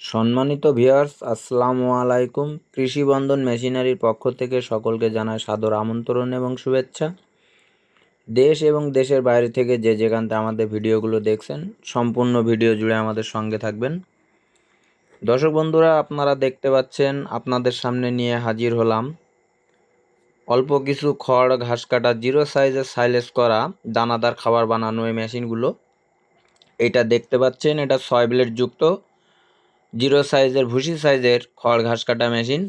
সম্মানিত ভিউয়ার্স, আসসালামু আলাইকুম। কৃষি বন্ধন মেশিনারির পক্ষ থেকে সকলকে জানাই সাদর আমন্ত্রণ এবং শুভেচ্ছা। দেশ এবং দেশের বাইরে থেকে যে যেখান থেকে আমাদের ভিডিওগুলো দেখছেন, সম্পূর্ণ ভিডিও জুড়ে আমাদের সঙ্গে থাকবেন। দর্শক বন্ধুরা, আপনারা দেখতে পাচ্ছেন, আপনাদের সামনে নিয়ে হাজির হলাম। অল্প কিছু খড়, ঘাস কাটা, জিরো সাইজের সাইলেস করা, দানাদার খাবার বানানো এই মেশিনগুলো। এটা দেখতে পাচ্ছেন, এটা ছয় ব্লেড যুক্ত। জিরো সাইজের, ভুসি সাইজের খড় ঘাস কাটা মেশিন।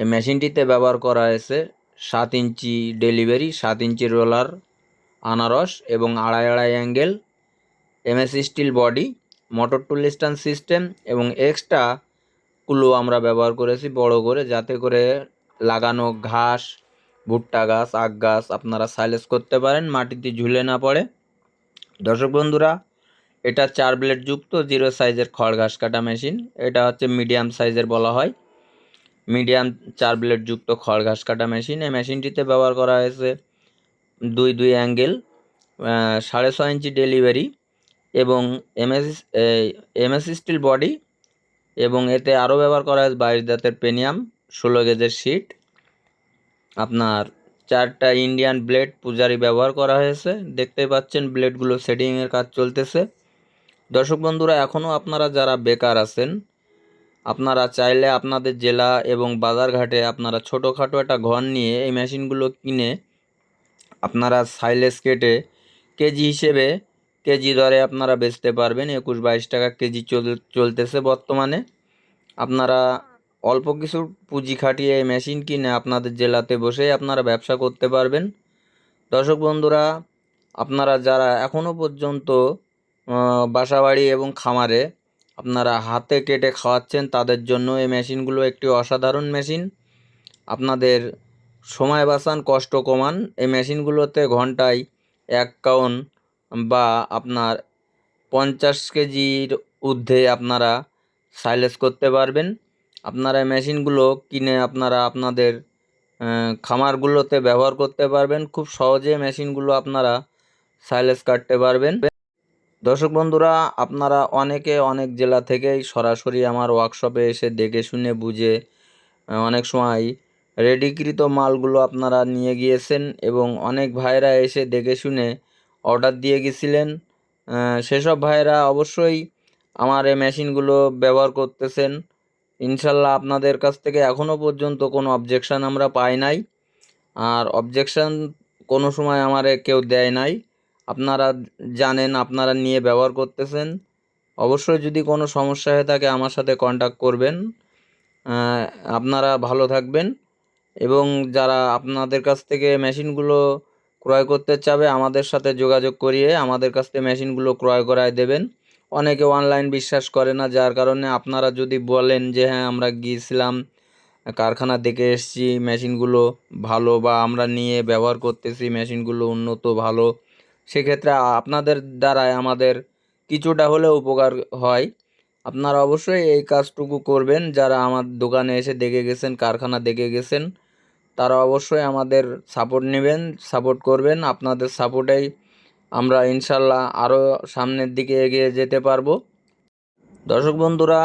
এই মেশিনটিতে ব্যবহার করা হয়েছে সাত ইঞ্চি ডেলিভারি, সাত ইঞ্চি রোলার, আনারস এবং আড়াই আড়াই angle, MS steel body, motor tool stand system এবং এক্সট্রা কুলো আমরা ব্যবহার করেছি বড় করে যাতে করে লাগানো ঘাস, ভুট্টা গাছ, আখ গাছ আপনারা সাইলেস করতে পারেন, মাটিতে ঝুলে না পড়ে। দর্শক বন্ধুরা এটা চার ব্লেড যুক্ত জিরো সাইজের খড় ঘাস কাটা মেশিন এটা হচ্ছে মিডিয়াম সাইজের বলা হয়। মিডিয়াম চার ব্লেড যুক্ত খড় ঘাস কাটা মেশিন এই মেশিনটিতে ব্যবহার করা হয়েছে দুই দুই অ্যাঙ্গেল সাড়ে ছয় ইঞ্চি ডেলিভারি এবং এমএস এমএস স্টিল বডি এবং এতে আরও ব্যবহার করা হয়েছে বাইশ দাঁতের পেনিয়াম ষোলো গেজের শিট আপনার চারটা ইন্ডিয়ান ব্লেড পূজারি ব্যবহার করা হয়েছে। দেখতে পাচ্ছেন ব্লেডগুলো সেটিংয়ের কাজ চলতেছে। দর্শক বন্ধুরা এখনও আপনারা যারা বেকার আছেন, আপনারা চাইলে আপনাদের জেলা এবং বাজারঘাটে আপনারা ছোটোখাটো একটা ঘর নিয়ে এই মেশিনগুলো কিনে আপনারা সাইলেস কেটে কেজি হিসেবে কেজি দরে আপনারা বেচতে পারবেন। একুশ বাইশ টাকা কেজি চল, চলতেছে বর্তমানে। আপনারা অল্প কিছু পুঁজি খাটিয়ে এই মেশিন কিনে আপনাদের জেলাতে বসেই আপনারা ব্যবসা করতে পারবেন। দর্শক বন্ধুরা, আপনারা যারা এখনও পর্যন্ত বাসাবাড়ি এবং খামারে আপনারা হাতে কেটে খাওয়াচ্ছেন, তাদের জন্য এই মেশিনগুলো একটি অসাধারণ মেশিন। আপনাদের সময় বাঁচান, কষ্ট কমান। এই মেশিনগুলোতে ঘন্টায় এক কাউন বা আপনার পঞ্চাশ কেজির ঊর্ধ্বে আপনারা সাইলেস করতে পারবেন। আপনারা মেশিনগুলো কিনে আপনারা আপনাদের খামারগুলোতে ব্যবহার করতে পারবেন। খুব সহজে মেশিনগুলো আপনারা সাইলেস কাটতে পারবেন। দর্শক বন্ধুরা, আপনারা অনেকে অনেক জেলা থেকেই সরাসরি আমার ওয়ার্কশপে এসে দেখে শুনে বুঝে অনেক সময় রেডিকৃত মালগুলো আপনারা নিয়ে গিয়েছেন এবং অনেক ভাইরা এসে দেখে শুনে অর্ডার দিয়ে গেছিলেন। সেসব ভাইরা অবশ্যই আমার এই মেশিনগুলো ব্যবহার করতেছেন। ইনশাল্লাহ আপনাদের কাছ থেকে এখনও পর্যন্ত কোনো অবজেকশান আমরা পাই নাই। আর অবজেকশান কোনো সময় আমারে কেউ দেয় নাই। আপনারা জানেন, আপনারা নিয়ে ব্যবহার করতেছেন। অবশ্যই যদি কোনো সমস্যা হয়ে থাকে, আমার সাথে কন্ট্যাক্ট করবেন। আপনারা ভালো থাকবেন। এবং যারা আপনাদের কাছ থেকে মেশিনগুলো ক্রয় করতে চাবে, আমাদের সাথে যোগাযোগ করিয়ে আমাদের কাছ থেকে মেশিনগুলো ক্রয় করায় দেবেন। অনেকে অনলাইন বিশ্বাস করে না, যার কারণে আপনারা যদি বলেন যে হ্যাঁ আমরা গিয়েছিলাম, কারখানা দেখে এসেছি, মেশিনগুলো ভালো বা আমরা নিয়ে ব্যবহার করতেছি, মেশিনগুলো উন্নত, ভালো। সেক্ষেত্রে আপনাদের দ্বারাই আমাদের কিছুটা হলেও উপকার হয়। আপনারা অবশ্যই এই কাজটুকু করবেন। যারা আমার দোকানে এসে দেখে গেছেন, কারখানা দেখে গেছেন, তারা অবশ্যই আমাদের সাপোর্ট নেবেন, সাপোর্ট করবেন। আপনাদের সাপোর্টেই আমরা ইনশাল্লাহ আরও সামনের দিকে এগিয়ে যেতে পারব। দর্শক বন্ধুরা,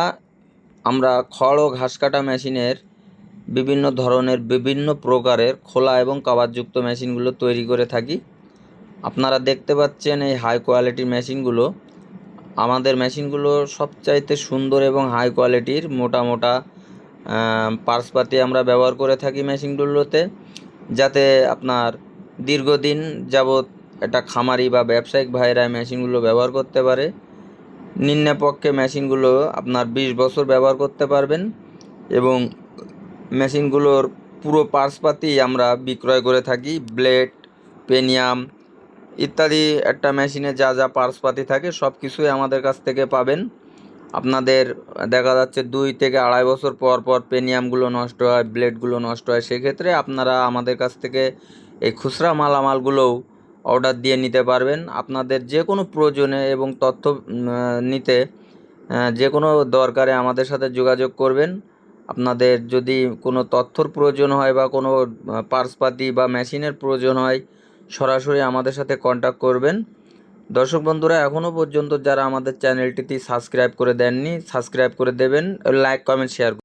আমরা খড় ও ঘাস কাটা মেশিনের বিভিন্ন ধরনের বিভিন্ন প্রকারের খোলা এবং কাবারযুক্ত মেশিনগুলো তৈরি করে থাকি। আপনারা দেখতে পাচ্ছেন এই হাই কোয়ালিটির মেশিনগুলো আমাদের মেশিনগুলো সবচাইতে সুন্দর এবং হাই কোয়ালিটির মোটা মোটা পার্সপাতি আমরা ব্যবহার করে থাকি মেশিনগুলোতে যাতে আপনার দীর্ঘদিন যাবৎ একটা খামারি বা ব্যবসায়িক ভাইরা মেশিনগুলো ব্যবহার করতে পারে। নিম্নপক্ষে মেশিনগুলো আপনার বিশ বছর ব্যবহার করতে পারবেন এবং মেশিনগুলোর পুরো পার্সপাতি আমরা বিক্রয় করে থাকি ব্লেড পেনিয়াম ইত্যাদি একটা মেশিনে যা যা পার্সপাতি থাকে সব কিছুই আমাদের কাছ থেকে পাবেন। আপনাদের দেখা যাচ্ছে দুই থেকে আড়াই বছর পর পর পেনিয়ামগুলো নষ্ট হয়, ব্লেডগুলো নষ্ট হয়, সেক্ষেত্রে আপনারা আমাদের কাছ থেকে এই খুচরা মালামালগুলোও অর্ডার দিয়ে নিতে পারবেন। আপনাদের যে কোনো প্রয়োজনে এবং তথ্য নিতে যে কোনো দরকারে আমাদের সাথে যোগাযোগ করবেন। আপনাদের যদি কোনো তথ্যর প্রয়োজন হয় বা কোনো পার্সপাতি বা মেশিনের প্রয়োজন হয় সরাসরি আমাদের সাথে কন্ট্যাক্ট করবেন। দর্শক বন্ধুরা এখনও পর্যন্ত যারা আমাদের চ্যানেলটিতে সাবস্ক্রাইব করে দেননি সাবস্ক্রাইব করে দেবেন লাইক কমেন্ট শেয়ার